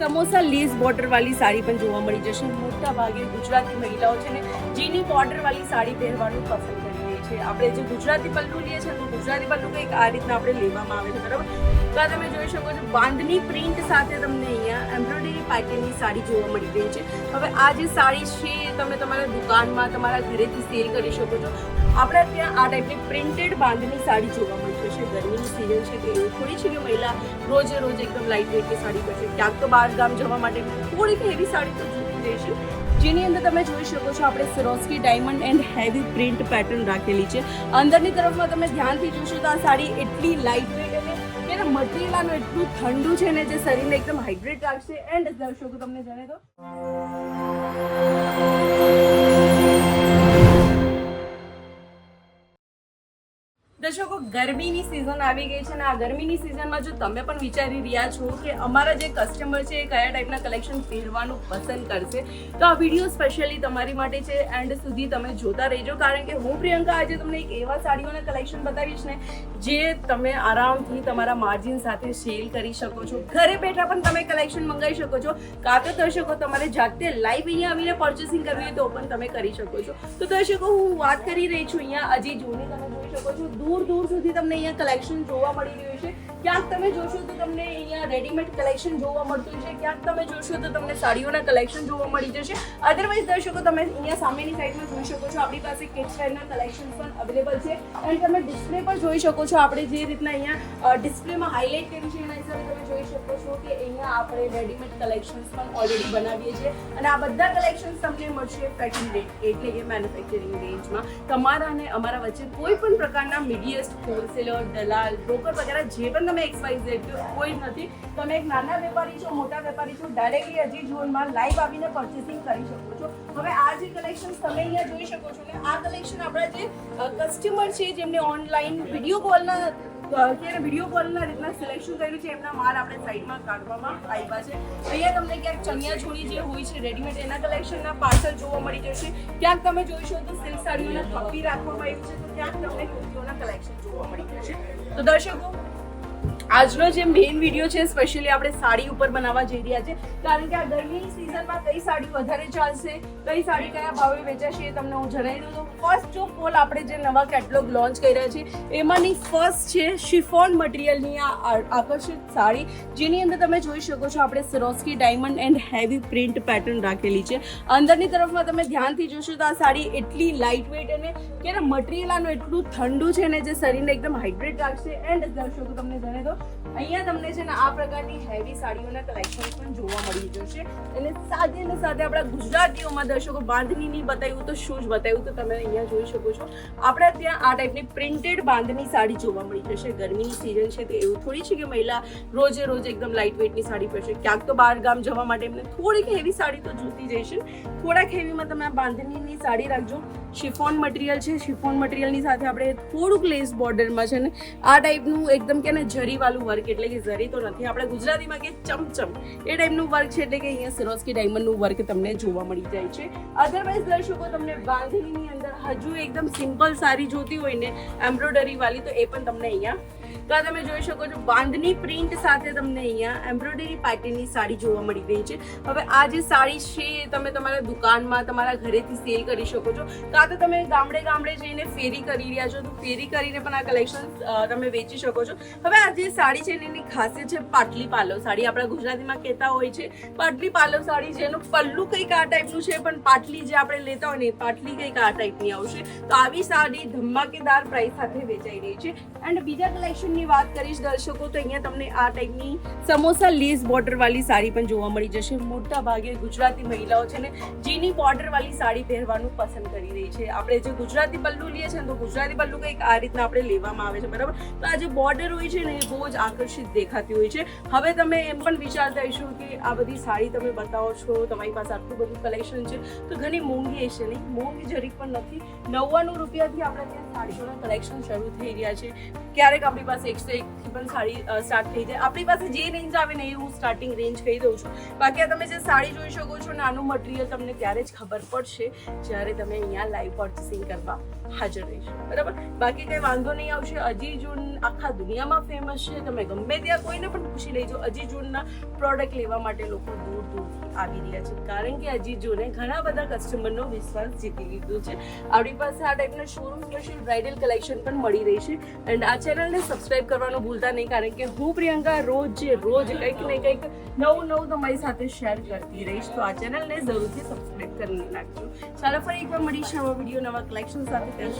Samosa less બોર્ડરવાળી sari પણ જોવા મળી જશે. મોટા ભાગે ગુજરાતી મહિલાઓ છે ને જેની બોર્ડરવાળી સાડી પહેરવાનું પસંદ કરી રહી છે. આપણે જે ગુજરાતી પલ્લું લઈએ છીએ તો ગુજરાતી પલ્લું કંઈક આ રીતના આપણે લેવામાં આવે છે, બરાબર? તો તમે જોઈ શકો છો, બાંધની પ્રિન્ટ સાથે તમને અહીંયા એમ્બ્રોઇડરી પેટર્નની સાડી જોવા મળી રહી છે. હવે આ જે સાડી છે તમે તમારા દુકાનમાં, તમારા ઘરેથી સેલ કરી શકો છો. આપણે ત્યાં આ ટાઈપની પ્રિન્ટેડ બાંધની સાડી જોવા મળશે. જશે ગરમીની સિઝન છે તો એવું થોડી છે કે મહિલા રોજે રોજ એકદમ લાઇટ વેટની સાડી પહેરશે ક્યાંક તો બહાર ગામ જવા માટે થોડીક હેવી સાડી તો જોતી રહેશે. જેની અંદર તમે જોઈ શકો છો આપણે Swarovski diamond and heavy print pattern રાખેલી છે. અંદરની તરફમાં તમે ધ્યાનથી જોશો તો આ સાડી એટલી લાઇટ વેટ અને એના મટીરિયલ એટલું ઠંડુ છે ને જે શરીરને એકદમ હાઇડ્રેટ રાખશે. એન્ડ દર્શકો, તમને જણે તો દર્શકો ગરમીની સિઝન આવી ગઈ છે અને આ ગરમીની સિઝનમાં જો તમે પણ વિચારી રહ્યા છો કે અમારા જે કસ્ટમર છે એ કયા ટાઈપના કલેક્શન પહેરવાનું પસંદ કરશે, તો આ વીડિયો સ્પેશિયલી તમારી માટે છે એન્ડ સુધી તમે જોતા રહેજો. કારણ કે હું પ્રિયંકા આજે તમને એક એવા સાડીઓના કલેક્શન બતાવીશ ને જે તમે આરામથી તમારા માર્જિન સાથે સેલ કરી શકો છો. ઘરે બેઠા પણ તમે કલેક્શન મંગાવી શકો છો. કાં તો દર્શકો તમારે જાતે લાઈવ અહીંયા આવીને પર્ચેસિંગ કરવી હોય તો પણ તમે કરી શકો છો. તો દર્શકો હું વાત કરી રહી છું અહીંયા અજી જૂની તમે જોઈ શકો છો. દૂર દૂર સુધી તમને અહીંયા કલેક્શન જોવા મળી રહ્યું છે. ક્યાંક તમે જોશો તો તમને અહીંયા રેડીમેડ કલેક્શન જોવા મળતું છે ક્યાંક તમે જોશો તો તમને સાડીઓના કલેક્શન જોવા મળી જશે. અધરવાઇઝ દર્શકો, તમે અહીંયા સામેની સાઈડમાં જોઈ શકો છો, આપણી પાસે કિડ્સ વેરના કલેક્શન પણ અવેલેબલ છે. અને તમે ડિસ્પ્લે પર જોઈ શકો છો, આપણે જે રીતના અહીંયા ડિસ્પ્લેમાં હાઇલાઇટ કર્યું છે એના હિસાબે તમે જોઈ શકો છો કે અહીંયા આપણે રેડીમેડ કલેક્શન્સ પણ ઓલરેડી બનાવીએ છીએ. અને આ બધા કલેક્શન્સ તમને મળશે પેકિંગ રેટ એટલે કે મેન્યુફેક્ચરિંગ રેન્જમાં તમારા અને અમારા વચ્ચે કોઈ પણ પ્રકારના મીડિયસ્ટ હોલસેલર દલાલ બ્રોકર વગેરે જે પણ તમે એક્સવાઇઝ કોઈ જ નથી. તમે એક નાના વેપારી છો, મોટા વેપારી છો ડાયરેક્ટલી અજી ઝોનમાં લાઈવ આવીને પર્ચેસિંગ કરી શકો છો. હવે આ જે કલેક્શન તમે અહીંયા જોઈ શકો છો ને, આ કલેક્શન આપણા જે કસ્ટમર છે, જેમને ઓનલાઈન વીડિયો કોલના અત્યારે વીડિયો કોલના રીતના સિલેક્શન કર્યું છે, એમના માલ આપણે સાઈડમાં કાઢવામાં આવ્યા છે. અહીંયા તમને ક્યાંક ચણિયા ચોળી જે હોય છે રેડીમેડ એના કલેક્શનના પાર્સલ જોવા મળી જશે. ક્યાંક તમે જોઈશો તો સિલ્ક સાડીઓના થપ્પી રાખવામાં આવ્યું છે, તો ક્યાંક તમને કુર્તીઓના કલેક્શન જોવા મળી જશે. તો દર્શકો આજનો જે મેઇન વીડિયો છે સ્પેશિયલી આપણે સાડી ઉપર બનાવવા જઈ રહ્યા છે. કારણ કે આ ગરમીની સિઝનમાં કઈ સાડી વધારે ચાલશે, કઈ સાડી કયા ભાવે વેચાશે એ તમને હું જણાવી દઉં. તો ફર્સ્ટ ઓફ પોલ આપણે જે નવા કેટલોગ લોન્ચ કરી રહ્યા છીએ એમાંની ફર્સ્ટ છે શિફોન મટીરિયલની આ આકર્ષિત સાડી. જેની અંદર તમે જોઈ શકો છો, આપણે Swarovski diamond and heavy print pattern રાખેલી છે. અંદરની તરફમાં તમે ધ્યાનથી જોશો તો આ સાડી એટલી લાઇટ વેઇટ અને કે મટીરિયલ આનું એટલું ઠંડુ છે ને જે શરીરને એકદમ હાઇડ્રેટ રાખશે. એન્ડ દર્શકો, તમને જણે તો અહીંયા તમને છે ને આ પ્રકારની હેવી સાડીઓના કલેક્શન પણ જોવા મળી જશે. અને સાથે ને સાથે આપણા ગુજરાતીઓમાં દર્શકો બાંધણીની બતાવ્યું તો શું જ બતાવ્યું તો તમે અહીંયા જોઈ શકો છો. આપણે ત્યાં આ ટાઈપની પ્રિન્ટેડ બાંધણી સાડી જોવા મળી જશે. ગરમીની સિઝન છે તો એવું થોડી છે કે મહિલા રોજે રોજ એકદમ લાઇટ વેટની સાડી પહેરશે. ક્યાંક તો બહાર ગામ જવા માટે એમને થોડીક હેવી સાડી તો જોતી જશે થોડાક હેવીમાં તમે આ બાંધણીની સાડી રાખજો. શિફોન મટીરિયલ છે. શિફોન મટીરિયલની સાથે આપણે થોડુંક લેસ બોર્ડરમાં છે ને આ ટાઈપનું એકદમ કે ને જરીવાળું વર્ક એટલે કે જરી તો નથી. આપણે ગુજરાતીમાં કે ચમચમ. એ ટાઈપનું વર્ક છે એટલે કે અહીંયા સિરોસ્કી ડાયમંડનું વર્ક તમને જોવા મળી જાય છે. અધરવાઇઝ દર્શકો, તમને બાંધણીની અંદર હજુ એકદમ સિમ્પલ સારી જોતી હોય ને એમ્બ્રોડરી વાળી તો એ પણ તમને અહીંયા તો આ તમે જોઈ શકો છો, બાંધની પ્રિન્ટ સાથે તમને અહીંયા એમ્બ્રોઇડરી પેટર્નની સાડી જોવા મળી રહી છે. હવે આ જે સાડી છે એ તમે તમારા દુકાનમાં, તમારા ઘરેથી સેલ કરી શકો છો. કાં તો તમે ગામડે ગામડે જઈને ફેરી કરી રહ્યા છો, તો ફેરી કરીને પણ આ કલેક્શન તમે વેચી શકો છો. હવે આ જે સાડી છે એની ખાસિયત છે પાટલી પાલવ સાડી. આપણા ગુજરાતીમાં કહેતા હોય છે, પાટલી પાલવ સાડી જેનું પલ્લું કંઈક આ ટાઈપનું છે, પણ પાટલી જે આપણે લેતા હોય ને પાટલી કંઈક આ ટાઈપની આવશે. તો આવી સાડી ધમાકેદાર પ્રાઇસ સાથે વેચાઈ રહી છે. એન્ડ બીજા કલેક્શનની વાત કરીશ, દર્શકો, તો અહીંયા તમને આ ટાઈપની સમોસા લેસ બોર્ડર વાળી સાડી પણ જોવા મળી જશે. મોટા ભાગે ગુજરાતી મહિલાઓ છે ને જેની બોર્ડર વાળી સાડી પહેરવાનું પસંદ કરી રહી છે. આપણે જે ગુજરાતી પલ્લુ લઈએ છીએ ને, તો ગુજરાતી પલ્લુ કંઈક આ રીતના આપણે લેવામાં આવે છે, બરાબર? તો આ જે બોર્ડર હોય છે ને, એ બહુ જ આકર્ષિત દેખાતી હોય છે. હવે તમે એમ પણ વિચારતા હશો કે આ બધી સાડી તમે બતાવો છો, તમારી પાસે આટલું બધું કલેક્શન છે. તો ઘણી મોંઘી હશે નહીં? મોંઘી જરીક પણ નથી. નવ્વાણું રૂપિયાથી આપણે ત્યાં સાડીઓના કલેક્શન શરૂ થઈ રહ્યા છે. ક્યારેક આપણી પાસે એકસો એકથી પણ સાડી સ્ટાર્ટ થઈ જાય. આપણી પાસે જે રેન્જ આવે ને એ હું સ્ટાર્ટિંગ રેન્જ કહી દઉં છું. બાકી તમે જે સાડી જોઈ શકો છો, નાનું મટીરિયલ તમને ત્યારે જ ખબર પડશે જ્યારે તમે અહીંયા લાઈવ પર્ચેસિંગ કરવા હાજર રહીશો. બરાબર? બાકી કંઈ વાંધો નહીં આવશે. અજી જૂન આખા દુનિયામાં ફેમસ છે. તમે ગમે ત્યાં કોઈને પણ પૂછી લેજો. અજી જૂનના પ્રોડક્ટ લેવા માટે લોકો દૂર દૂરથી આવી રહ્યા છે. કારણ કે અજી જૂને ઘણા બધા કસ્ટમરનો વિશ્વાસ જીતી લીધો છે. આપણી પાસે આ ટાઈપના શોરૂમ સ્પેશિયલ બ્રાઇડલ કલેક્શન પણ મળી રહી છે. એન્ડ આ ચેનલને સબસ્ક્રાઇબ કરવાનું ભૂલતા નહીં, કારણ કે હું પ્રિયંકા રોજ રોજ કંઈક ને કંઈક નવું નવું તમારી સાથે શેર કરતી રહીશ, તો આ ચેનલને જરૂરથી સબસ્ક્રાઇબ કરી નાખજો. ચાલો ફરી એકવાર મળીશું નવા વીડિયો નવા કલેક્શન સાથે. ત્યાં